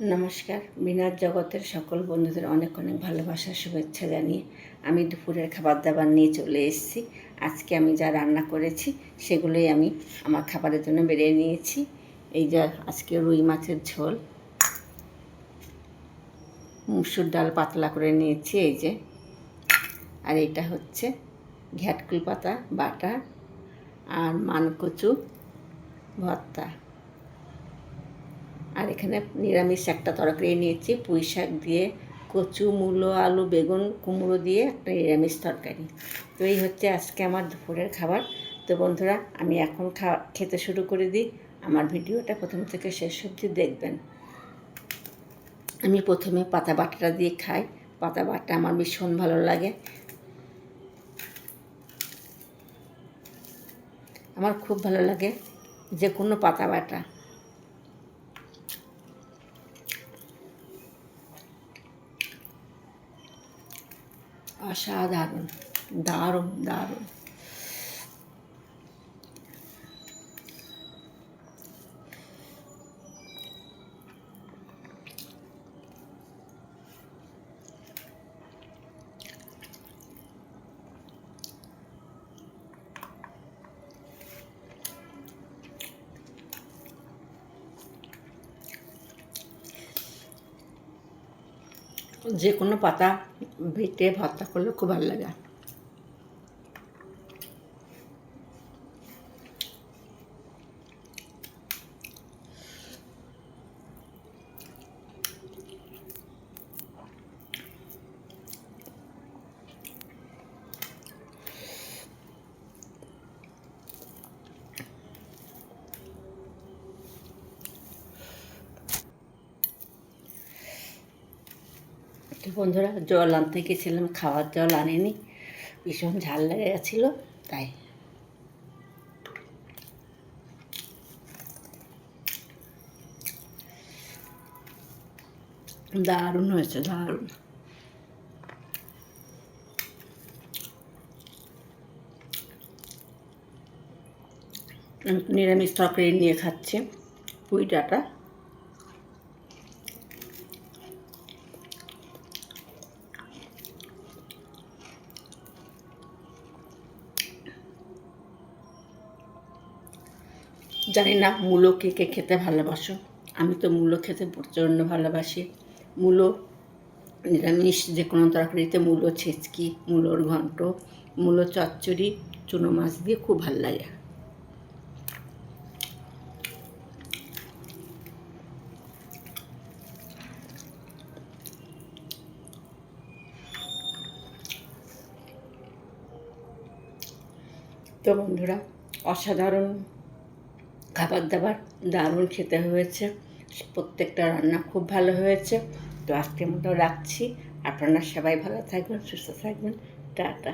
নমস্কার বিনার জগতের সকল বন্ধুদের অনেক অনেক ভালোবাসা, শুভেচ্ছা জানিয়ে আমি দুপুরের খাবার দাবার নিয়ে চলে এসেছি। আজকে আমি যা রান্না করেছি সেগুলোই আমি আমার খাবারের জন্য বেরিয়ে নিয়েছি। এই যা আজকে রুই মাছের ঝোল। মুসুর ডাল পাতলা করে নিয়েছি, এই যে। আর এটা হচ্ছে ঘ্যাটকুল পাতা বাটা আর মানকচু ভর্তা। আর এখানে নিরামিষ একটা তরকারি নিয়েছি, পুঁই শাক দিয়ে, কচু, মূলো, আলু, বেগুন, কুমড়ো দিয়ে একটা নিরামিষ তরকারি। তো এই হচ্ছে আজকে আমার দুপুরের খাবার। তো বন্ধুরা, আমি এখন খা, খেতে শুরু করে দিই। আমার ভিডিওটা প্রথম থেকে শেষ অবধি দেখবেন। আমি প্রথমে পাতা বাটাটা দিয়ে খাই। পাতা বাটা আমার ভীষণ ভালো লাগে। আমার খুব ভালো লাগে যে কোনো পাতা বাটা। অসাধারণ দারুণ দারুণ। যে কোনো পাতা বেটে ভর্তা করলে খুব ভালো লাগে। তো বন্ধুরা, জল আনতে গেছিলাম, খাওয়ার জল আনেনি, ভীষণ ঝাল লেগে গেছিল তাই। দারুণ হয়েছে, দারুণ। নিরামিষ তরকারি নিয়ে খাচ্ছে পুঁই ডাটা জানি না, মূলো কে কে খেতে ভালোবাসো? আমি তো মূলো খেতে প্রচণ্ড ভালোবাসি। মূলো নিরামিষ যে কোনো তরকারিতে মূলো ছেচকি, মূলোর ঘন্ট, মূলো চচ্চড়ি, চুনো মাছ দিয়ে খুব ভালো লাগে। তো বন্ধুরা, অসাধারণ খাবার দাবার দারুণ খেতে হয়েছে। প্রত্যেকটা রান্না খুব ভালো হয়েছে। তো আজকের মতো রাখছি। আপনারা সবাই ভালো থাকবেন, সুস্থ থাকবেন। টাটা।